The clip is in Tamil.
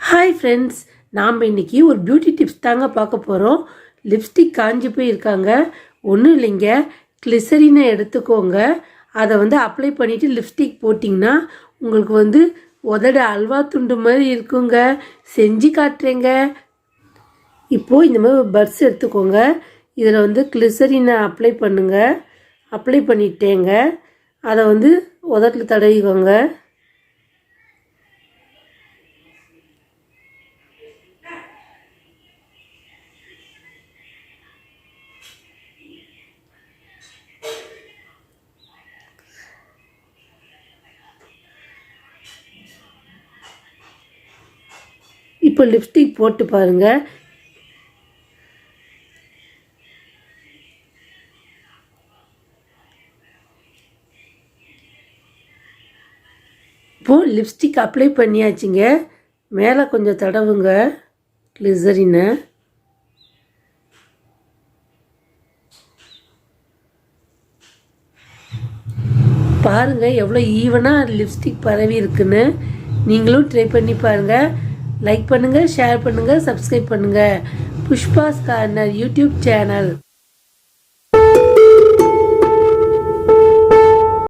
ஹாய் ஃப்ரெண்ட்ஸ் நாம் இன்னைக்கு ஒரு பியூட்டி டிப்ஸ் தாங்க பார்க்க போகிறோம் லிப்ஸ்டிக் காஞ்சி போய் இருக்காங்க ஒன்றும் இல்லைங்க கிளிசரினை எடுத்துக்கோங்க. அதை வந்து அப்ளை பண்ணிவிட்டு லிப்ஸ்டிக் போட்டிங்கன்னா உங்களுக்கு வந்து உதட அல்வா துண்டு மாதிரி இருக்குங்க. செஞ்சு காட்டுறேங்க. இப்போது இந்த மாதிரி பர்ஸ் எடுத்துக்கோங்க. இதில் வந்து கிளிசரினை அப்ளை பண்ணுங்கள் அப்ளை பண்ணிட்டேங்க. அதை வந்து உதட்டில் தடவிக்கோங்க. இப்போ லிப்ஸ்டிக் போட்டு பாருங்க. இப்போது லிப்ஸ்டிக் அப்ளை பண்ணியாச்சுங்க. மேலே கொஞ்சம் தடவுங்க. கிளிசரினை பாருங்கள் எவ்வளோ ஈவனாக லிப்ஸ்டிக் பரவி இருக்குன்னு. நீங்களும் ட்ரை பண்ணி பாருங்கள் லைக் பண்ணுங்கள் ஷேர் பண்ணுங்கள் சப்ஸ்கிரைப் பண்ணுங்கள் புஷ்பாஸ் கார்னர் யூடியூப் சேனல்.